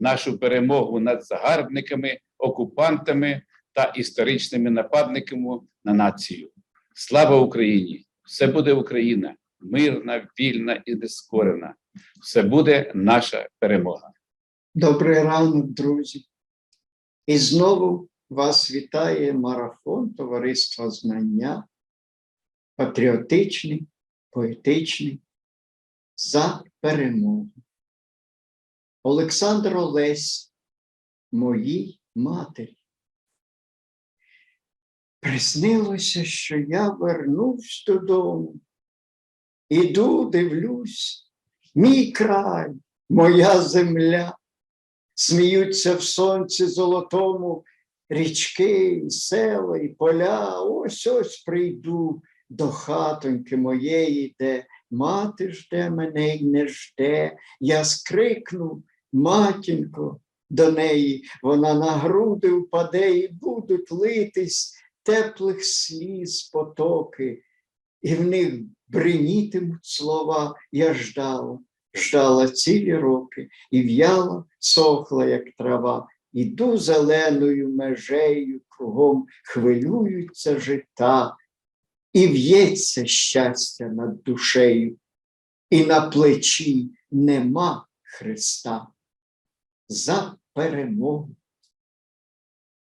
нашу перемогу над загарбниками, окупантами та історичними нападниками на націю. Слава Україні! Все буде Україна, мирна, вільна і нескорена. Все буде наша перемога. Добрий ранок, друзі. І знову вас вітає марафон Товариства Знання, патріотичний, поетичний, за перемогу. Олександр Олесь, моїй матері. Приснилося, що я вернусь додому. Іду, дивлюсь, мій край, моя земля сміються в сонці золотому річки, і села, і поля. Ось ось прийду до хатоньки моєї, де мати жде мене й не жде. Я скрикну, матінко, до неї, вона на груди впаде, і будуть литись теплих сліз потоки, і в них бринітимуть слова, я ждала, ждала цілі роки, і в'яла, сохла, як трава, іду зеленою межею, кругом хвилюються жита, і в'ється щастя над душею, і на плечі нема Христа. За перемогу.